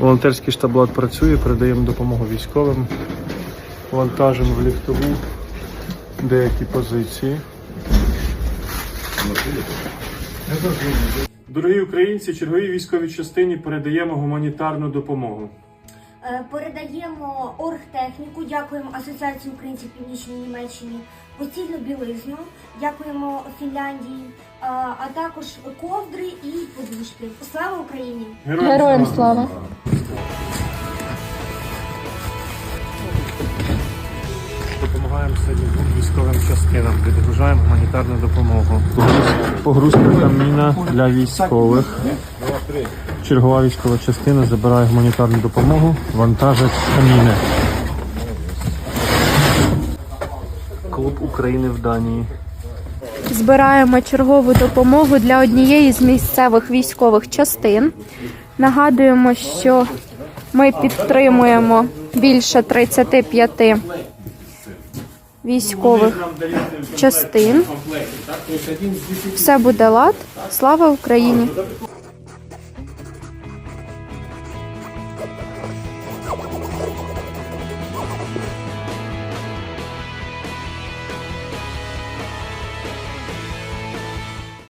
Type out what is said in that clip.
Волонтерський штаб працює, передаємо допомогу військовим, вантажимо в ліфтову деякі позиції. Дорогі українці, черговій військовій частині передаємо гуманітарну допомогу. Е, Передаємо оргтехніку, дякуємо Асоціації українців Північній Німеччині, постільну білизну, дякуємо Фінляндії, е, а також ковдри і подушки. Слава Україні! Героям слава! Допомагаємо сьогодні двом військовим частинам, відгружаємо гуманітарну допомогу. Погруз- Погрузка каміна для військових. Чергова військова частина забирає гуманітарну допомогу, вантажить каміни. Клуб України в Данії. Збираємо чергову допомогу для однієї з місцевих військових частин. Нагадуємо, що ми підтримуємо більше 35 військових частин. Все буде лад. Слава Україні!